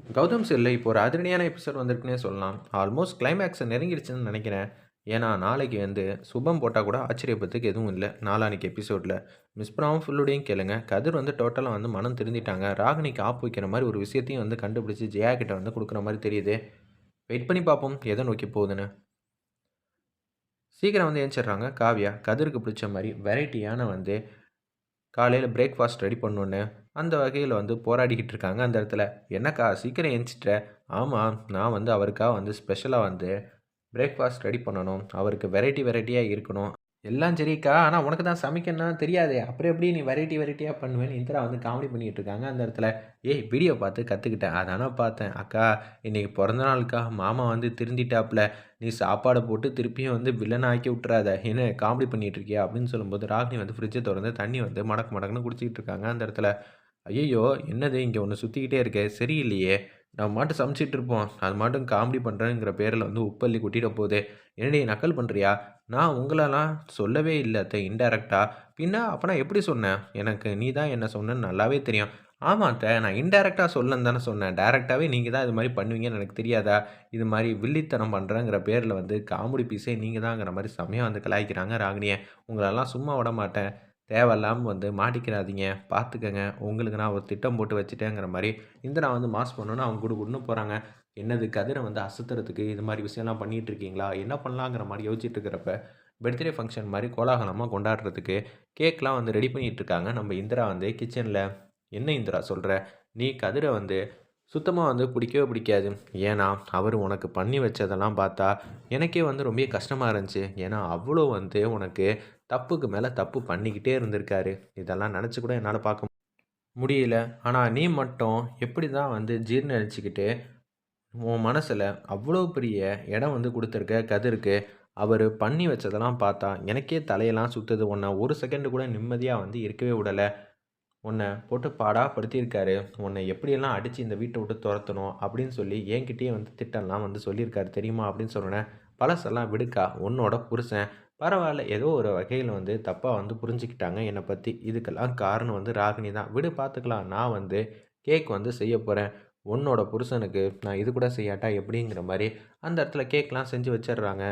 கௌதம் சில்லை இப்போ ஒரு அதிரடியான எபிசோட் வந்திருக்குன்னே சொல்லலாம். ஆல்மோஸ்ட் கிளைமேக்ஸை நெருங்கிடுச்சுன்னு நினைக்கிறேன். ஏன்னா நாளைக்கு வந்து சுபம் போட்டால் கூட ஆச்சரியப்பதுக்கு எதுவும் இல்லை. நாளானிக்கு எபிசோடில் மிஸ் பண்ணாமல் ஃபுல்லுடையும் கேளுங்க. கதிர் வந்து டோட்டலாக வந்து மனம் திருந்திட்டாங்க. ராகினிக்கு ஆப்பு வைக்கிற மாதிரி ஒரு விஷயத்தையும் வந்து கண்டுபிடிச்சி ஜெயா கிட்ட வந்து கொடுக்குற மாதிரி தெரியுது. வெயிட் பண்ணி பார்ப்போம். எதை நோக்கி போகுதுன்னு. சீக்கிரம் வந்து ஏஞ்சிடுறாங்க. காவியா கதிருக்கு பிடிச்ச மாதிரி வெரைட்டியான வந்து காலையில் பிரேக்ஃபாஸ்ட் ரெடி பண்ணோன்னு அந்த வகையில் வந்து போராடிக்கிட்டு இருக்காங்க அந்த இடத்துல. என்னக்கா சீக்கிரம் எழுந்திட்ட ஆமாம் நான் வந்து அவருக்காக வந்து ஸ்பெஷலாக வந்து பிரேக்ஃபாஸ்ட் ரெடி பண்ணணும். அவருக்கு வெரைட்டி வெரைட்டியாக இருக்கணும். எல்லாம் சரிக்கா. ஆனால் உனக்கு தான் சமைக்கணும்னா தெரியாது. அப்புறம் எப்படி நீ வெரைட்டி வெரைட்டியாக பண்ணுவேன்னு இந்திரா வந்து காமெடி பண்ணிகிட்டு இருக்காங்க அந்த இடத்துல. ஏய் வீடியோ பார்த்து கற்றுக்கிட்டேன் அதானே பார்த்தேன். அக்கா இன்றைக்கி பிறந்த நாளுக்கா மாமா வந்து திருந்திட்டாப்புல. நீ சாப்பாடை போட்டு திருப்பியும் வந்து வில்லனை ஆக்கி விட்றாத என்ன காமெடி பண்ணிகிட்டு இருக்கியா அப்படின்னு சொல்லும்போது ராகினி வந்து ஃப்ரிட்ஜை திறந்து தண்ணி வந்து மடக்கு மடக்குன்னு குடிச்சிக்கிட்டு இருக்காங்க அந்த இடத்துல. ஐயோ என்னது இங்கே ஒன்று சுற்றிக்கிட்டே இருக்கே? சரியில்லையே. நம்ம மாட்டும் சமைச்சிட்டு இருப்போம். அது மாட்டும் காமெடி பண்ணுறேங்கிற பேரில் வந்து உப்பள்ளி கொட்டிட போகுது என்னடி நக்கல் பண்ணுறியா நான் உங்களெல்லாம் சொல்லவே இல்லை அத்தை இன்டெரக்டாக பின்ன அப்போ நான் எப்படி சொன்னேன் எனக்கு நீ தான் என்ன சொன்னேன்னு நல்லாவே தெரியும். ஆமாம் அத்தை நான் இன்டெரக்டாக சொல்லன்னு தானே சொன்னேன். டேரெக்டாகவே நீங்கள் தான் இது மாதிரி பண்ணுவீங்கன்னு எனக்கு தெரியாதா? இது மாதிரி வில்லித்தனம் பண்ணுறேங்கிற பேரில் வந்து காமெடி பீஸே நீங்கள் தாங்கிற மாதிரி செம்மையாக வந்து கலாய்க்கிறாங்க ராகினியை உங்களெல்லாம் சும்மா விட மாட்டேன். தேவையில்லாமல் வந்து மாட்டிக்கிறாதீங்க. பார்த்துக்கங்க உங்களுக்கு நான் ஒரு திட்டம் போட்டு வச்சுட்டேங்கிற மாதிரி இந்த நான் வந்து மாஸ் பண்ணணும்னு அவங்க கூட கொண்டு போகிறாங்க என்னது கதிரை வந்து அசுத்துறதுக்கு இது மாதிரி விஷயம்லாம் பண்ணிகிட்டு இருக்கீங்களா? என்ன பண்ணலாங்கிற மாதிரி யோசிச்சுட்டு இருக்கிறப்ப பர்த்டே ஃபங்க்ஷன் மாதிரி கோலாகலமாக கொண்டாடுறதுக்கு கேக்லாம் வந்து ரெடி பண்ணிகிட்டு இருக்காங்க. நம்ம இந்திரா வந்து கிச்சனில் என்ன இந்திரா சொல்கிற நீ கதிரை வந்து சுத்தமாக வந்து பிடிக்கவே பிடிக்காது. ஏன்னா அவர் உனக்கு பண்ணி வச்சதெல்லாம் பார்த்தா எனக்கே வந்து ரொம்ப கஷ்டமாக இருந்துச்சு. ஏன்னா அவ்வளோ வந்து உனக்கு தப்புக்கு மேலே தப்பு பண்ணிக்கிட்டே இருந்திருக்காரு. இதெல்லாம் நினச்சி கூட என்னால் பார்க்க முடியல. ஆனால் நீ மட்டும் எப்படி தான் வந்து ஜீர்ணிச்சுக்கிட்டு உன் மனசில் அவ்வளோ பெரிய இடம் வந்து கொடுத்துருக்க கதிருக்கு அவர் பண்ணி வச்சதெல்லாம் பார்த்தா எனக்கே தலையெல்லாம் சுற்றுது உன்னை ஒரு செகண்டு கூட நிம்மதியாக வந்து இருக்கவே விடலை. உன்னை போட்டு பாடாக படுத்தியிருக்காரு உன்னை எப்படியெல்லாம் அடித்து இந்த வீட்டை விட்டு துரத்தணும் அப்படின்னு சொல்லி என்கிட்டயே வந்து திட்டம்லாம் வந்து சொல்லியிருக்காரு. தெரியுமா அப்படின்னு சொன்னேன் பழசெல்லாம் விடுக்கா உன்னோட புருஷன். பரவாயில்ல ஏதோ ஒரு வகையில் வந்து தப்பாக வந்து புரிஞ்சுக்கிட்டாங்க என்னை பற்றி இதுக்கெல்லாம் காரணம் வந்து ராகினி தான். விடு பார்த்துக்கலாம் நான் வந்து கேக் வந்து செய்ய போகிறேன் உன்னோட புருஷனுக்கு நான் இது கூட செய்யாட்டா எப்படிங்கிற மாதிரி அந்த இடத்துல கேக்லாம் செஞ்சு வச்சிடுறாங்க.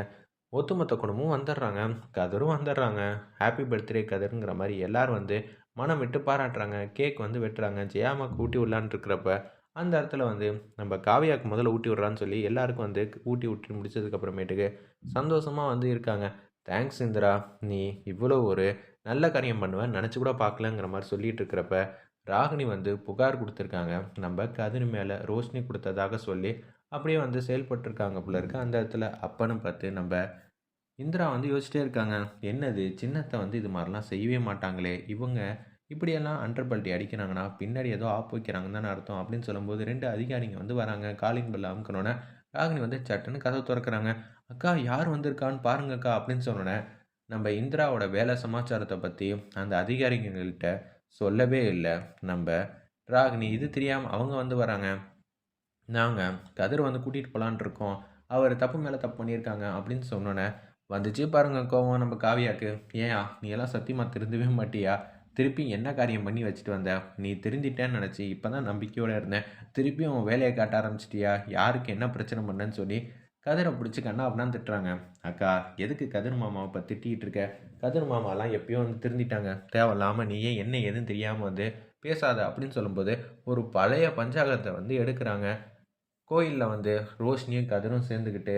ஒத்துமொத்த குடும்பமும் வந்துடுறாங்க. கதரும் வந்துடுறாங்க. ஹாப்பி பர்த்டே கதருங்கிற மாதிரி எல்லோரும் வந்து மனம் விட்டு பாராட்டுறாங்க. கேக் வந்து வெட்டுறாங்க. ஜெயாமா கூட்டி விடலான் இருக்கிறப்ப அந்த இடத்துல வந்து நம்ம காவியாவுக்கு முதல்ல ஊட்டி விட்றான்னு சொல்லி எல்லாருக்கும் வந்து ஊட்டி விட்டு முடிச்சதுக்கப்புறமேட்டுக்கு சந்தோஷமாக வந்து இருக்காங்க. தேங்க்ஸ் இந்திரா. நீ இவ்வளோ ஒரு நல்ல காரியம் பண்ணுவேன் நினச்சி கூட பார்க்கலங்கிற மாதிரி சொல்லிகிட்டு இருக்கிறப்ப ராகினி வந்து புகார் கொடுத்துருக்காங்க. நம்ம கதிர் மேலே ரோஷினி கொடுத்ததாக சொல்லி அப்படியே வந்து செயல்பட்டுருக்காங்க போல இருக்கு. அந்த இடத்துல அப்பன்னு பார்த்து நம்ம இந்திரா வந்து யோசிச்சிட்டே இருக்காங்க. என்னது? சின்னத்தை வந்து இது மாதிரிலாம் செய்யவே மாட்டாங்களே. இவங்க இப்படியெல்லாம் அண்டர் பல்ட்டி அடிக்கிறாங்கன்னா பின்னாடி ஏதோ ஆப் வைக்கிறாங்கன்னு தானே அர்த்தம் அப்படின்னு சொல்லும்போது ரெண்டு அதிகாரிங்க வந்து வராங்க. காலிங் பெல் அமுக்கணுன்னே ராகினி வந்து சட்டுன்னு கதவு திறக்கிறாங்க. அக்கா யார் வந்திருக்கான்னு பாருங்கக்கா அப்படின்னு சொன்னோன்னே நம்ம இந்திராவோட வேலை சமாச்சாரத்தை பற்றி அந்த அதிகாரிகள்கிட்ட சொல்லவே இல்லை. நம்ம ராகினி இது தெரியாமல் அவங்க வந்து வராங்க. நாங்கள் கதிர் வந்து கூட்டிகிட்டு போகலான் இருக்கோம். அவர் தப்பு மேலே தப்பு பண்ணியிருக்காங்க அப்படின்னு சொன்னோன்னே வந்துச்சு பாருங்க கோவம் நம்ம காவியாக்கு. ஏன் நீ எல்லாம் சத்தியமாக திருந்தவே மாட்டியா? திருப்பி என்ன காரியம் பண்ணி வச்சுட்டு வந்த? நீ திருந்திட்டேன்னு நினச்சி இப்போ தான் நம்பிக்கையோடு இருந்தேன். திருப்பியும் வேலையை காட்ட ஆரம்பிச்சிட்டியா? யாருக்கு என்ன பிரச்சனை பண்ணேன்னு சொல்லி கதிரை பிடிச்சி கண்ணா அப்படின்னா திட்டுறாங்க. அக்கா எதுக்கு கதிர் மாமாவை இப்போ திட்டிகிட்டு இருக்க? கதிர் மாமாலாம் எப்பயும் வந்து திருந்திட்டாங்க. தேவையில்லாமல் நீ ஏன் என்ன எதுவும் தெரியாமல் வந்து பேசாத அப்படின்னு சொல்லும்போது ஒரு பழைய பஞ்சாகத்தை வந்து எடுக்கிறாங்க. கோயிலில் வந்து ரோஷினியும் கதிரும் சேர்ந்துக்கிட்டு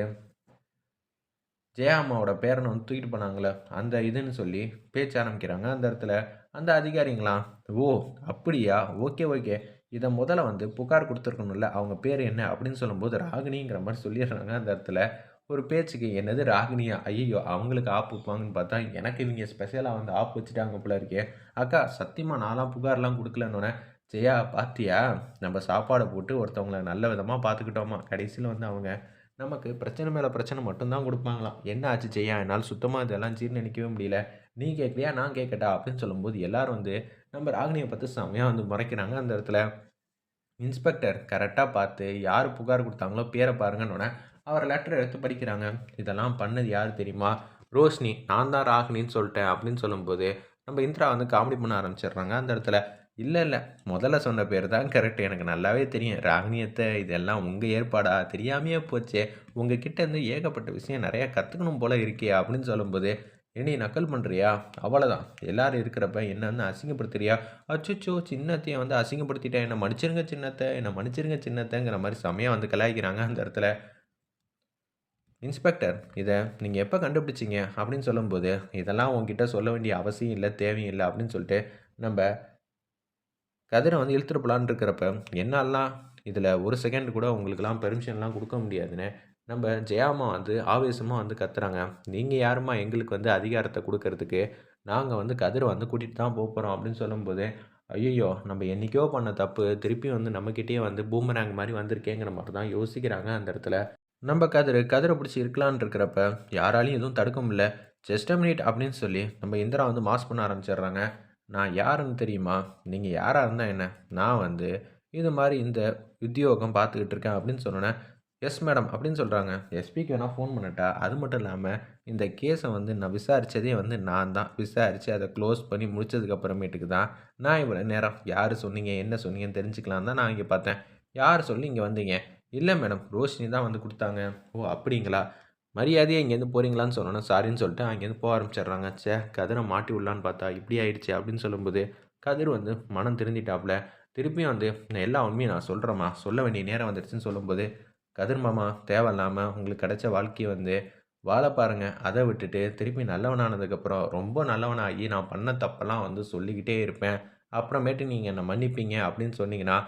ஜெயா அம்மாவோட பேரனை வந்து தூக்கிட்டு போனாங்களே அந்த இதுன்னு சொல்லி பேச்ச ஆரம்பிக்கிறாங்க. அந்த இடத்துல அந்த அதிகாரிங்களா? ஓ அப்படியா? Okay okay. இதை முதல்ல வந்து புகார் கொடுத்துருக்கணும்ல. அவங்க பேர் என்ன? அப்படின்னு சொல்லும்போது ராகினிங்கிற மாதிரி சொல்லிடுறாங்க அந்த இடத்துல. ஒரு பேச்சுக்கு என்னது ராகினியா? ஐயோ அவங்களுக்கு ஆப் வைப்பாங்கன்னு பார்த்தா எனக்கு இவங்க ஸ்பெஷலாக வந்து ஆப் வச்சுட்டாங்க போல இருக்கே. அக்கா சத்தியமாக நான்லாம் புகார்லாம் கொடுக்கலன்னொன்னே ஜெயா பாத்தியா? நம்ம சாப்பாடை போட்டு ஒருத்தவங்களை நல்ல விதமாக பார்த்துக்கிட்டோமா கடைசியில் வந்து அவங்க நமக்கு பிரச்சனை மேலே பிரச்சனை மட்டும்தான் கொடுப்பாங்களாம். என்ன ஆச்சு ஜெயா? என்னால் சுத்தமாக இதெல்லாம் ஜீர்ணிக்கவே முடியல. நீ கேட்கலையா? நான் கேட்கட்டா? அப்படின்னு சொல்லும்போது எல்லோரும் வந்து நம்ம ராகினியை பார்த்து செம்மையாக வந்து முறைக்கிறாங்க. அந்த இடத்துல இன்ஸ்பெக்டர் கரெக்டாக பார்த்து யார் புகார் கொடுத்தாங்களோ பேரை பாருங்கன்னு அவர் லெட்டர் எடுத்து படிக்கிறாங்க. இதெல்லாம் பண்ணது யார் தெரியுமா? ரோஷினி நான் தான் ராகினின்னு சொல்லிட்டேன் அப்படின்னு சொல்லும்போது நம்ம இந்திரா வந்து காமெடி பண்ண ஆரம்பிச்சிடுறாங்க. அந்த இடத்துல இல்லை இல்லை முதல்ல சொன்ன பேர் தான் கரெக்ட் எனக்கு நல்லாவே தெரியும். ராகினியத்தை இதெல்லாம் உங்கள் ஏற்பாடா? தெரியாமையே போச்சே. உங்கள் கிட்டேருந்து ஏகப்பட்ட விஷயம் நிறையா கற்றுக்கணும் போல இருக்கே அப்படின்னு சொல்லும்போது என்னை நக்கல் பண்ணுறியா அவ்வளோதான் எல்லாரும் இருக்கிறப்ப என்ன வந்து அசிங்கப்படுத்துறியா? அச்சோ சின்னத்தையை வந்து அசிங்கப்படுத்திட்டேன். என்னை மன்னிச்சிருங்க சின்னத்தை. என்னை மன்னிச்சிருங்க சின்னத்தைங்கிற மாதிரி செமையாக வந்து கலாய்க்கிறாங்க அந்த இடத்துல. இன்ஸ்பெக்டர் இதை நீங்கள் எப்போ கண்டுபிடிச்சிங்க? அப்படின்னு சொல்லும்போது இதெல்லாம் உங்ககிட்ட சொல்ல வேண்டிய அவசியம் இல்லை தேவையும் இல்லை அப்படின்னு சொல்லிட்டு நம்ம கதிரை வந்து இழுத்துட்டு போலான்னு இருக்கிறப்ப என்னாலாம் இதில் ஒரு செகண்ட் கூட உங்களுக்கெல்லாம் பெர்மிஷன்லாம் கொடுக்க முடியாதுன்னு நம்ம ஜெயாமா வந்து ஆவேசமாக வந்து கத்துறாங்க. நீங்கள் யாருமா எங்களுக்கு வந்து அதிகாரத்தை கொடுக்கறதுக்கு? நாங்கள் வந்து கதிரை வந்து கூட்டிகிட்டு தான் போக போகிறோம் அப்படின்னு சொல்லும்போது ஐயோ நம்ம என்றைக்கோ பண்ண தப்பு திருப்பி வந்து நம்மக்கிட்டே வந்து பூமராங் மாதிரி வந்திருக்கேங்கிற மாதிரி தான் யோசிக்கிறாங்க அந்த இடத்துல. நம்ம கதிர் கதிரை பிடிச்சி இருக்கலான் இருக்கிறப்ப யாராலையும் எதுவும் தடுக்க முடியல. ஜஸ்ட் மினிட் அப்படின்னு சொல்லி நம்ம இந்திரா வந்து மாஸ் பண்ண ஆரம்பிச்சிடுறாங்க. நான் யாருன்னு தெரியுமா? நீங்கள் யாராக இருந்தால் என்ன? நான் வந்து இது மாதிரி இந்த உத்தியோகம் பார்த்துக்கிட்டு இருக்கேன் அப்படின்னு சொன்னோன்னே எஸ் மேடம் அப்படின்னு சொல்கிறாங்க எஸ்பிக்கு வேணால் ஃபோன் பண்ணட்டா. அது மட்டும் இல்லாமல் இந்த கேஸை வந்து நான் விசாரித்ததே வந்து நான் தான். விசாரித்து அதை க்ளோஸ் பண்ணி முடிச்சதுக்கப்புறமேட்டுக்கு தான் நான் இவ்வளோ நேரம் யார் சொன்னீங்க என்ன சொன்னீங்கன்னு தெரிஞ்சுக்கலாம் தான் நான் இங்கே பார்த்தேன். யார் சொல்லி இங்கே வந்தீங்க? இல்லை மேடம் ரோஷினி தான் வந்து கொடுத்தாங்க. ஓ அப்படிங்களா? மரியாதையாக இங்கேருந்து போகிறீங்களான்னு சொன்னோன்னே சாரின்னு சொல்லிட்டு அங்கேருந்து போக ஆரம்பிச்சிடுறாங்க. சே கதிரை மாட்டி விடலான்னு பார்த்தா இப்படி ஆயிடுச்சு அப்படின்னு சொல்லும்போது கதிர் வந்து மனம் திருந்திட்டாப்புல திருப்பியும் வந்து நான் எல்லா உண்மையும் நான் சொல்கிறேம்மா சொல்ல வேண்டிய நேரம் வந்துடுச்சுன்னு சொல்லும்போது கதிர் மாமா தேவையில்லாமல் உங்களுக்கு கிடைச்ச வாழ்க்கையை வந்து வாழ பாருங்க. அதை விட்டுட்டு திருப்பி நல்லவனானதுக்கப்புறம் ரொம்ப நல்லவனாகி நான் பண்ண தப்பெல்லாம் வந்து சொல்லிக்கிட்டே இருப்பேன். அப்புறமேட்டு நீங்கள் என்னை மன்னிப்பீங்க அப்படின்னு சொன்னீங்கன்னா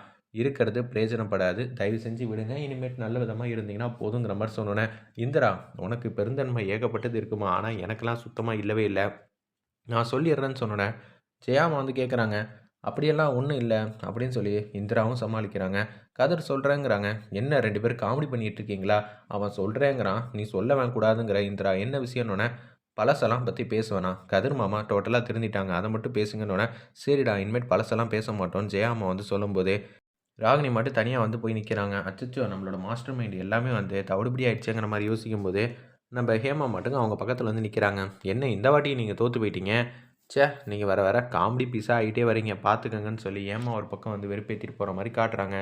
இருக்கிறது பிரயோஜனப்படாது. தயவு செஞ்சு விடுங்க. இனிமேட்டு நல்ல விதமாக இருந்தீங்கன்னா போதுங்கிற மாதிரி சொன்னோன்னே இந்திரா உனக்கு பெருந்தன்மை ஏகப்பட்டது இருக்குமா? ஆனால் எனக்கெல்லாம் சுத்தமாக இல்லவே இல்லை. நான் சொல்லிடுறேன்னு சொன்னோன்னே ஜெயாமா வந்து கேட்குறாங்க அப்படியெல்லாம் ஒன்றும் இல்லை அப்படின்னு சொல்லி இந்திராவும் சமாளிக்கிறாங்க. கதர் சொல்கிறேங்கிறாங்க என்ன ரெண்டு பேரும் காமெடி பண்ணிகிட்டு இருக்கீங்களா அவன் சொல்கிறேங்கிறான் நீ சொல்ல வேணக்கூடாதுங்கிற இந்திரா. என்ன விஷயம்னோடனே பழசெல்லாம் பற்றி பேசுவேனா? கதிர் மாமா டோட்டலாக திருந்திட்டாங்க. அதை மட்டும் பேசுங்கன்னொடனே சரிடா இனிமேட் பழசெல்லாம் பேச மாட்டோம். ஜெயாமா வந்து சொல்லும்போது ராகினி மட்டும் தனியாக வந்து போய் நிற்கிறாங்க அச்சச்சோ நம்மளோட மாஸ்டர் மைண்ட் எல்லாமே வந்து தவிடுபடி ஆயிடுச்சுங்கிற மாதிரி யோசிக்கும்போது நம்ம ஹேமா மட்டுங்க அவங்க பக்கத்தில் வந்து நிற்கிறாங்க என்ன இந்த வாட்டி நீங்கள் தோற்று போயிட்டீங்க? சே நீங்கள் வர வர காமெடி பீஸாக ஆகிட்டே வரீங்க. பார்த்துக்கங்கன்னு சொல்லி ஏமா ஒரு பக்கம் வந்து வெறுப்பேற்றிட்டு போகிற மாதிரி காட்டுறாங்க.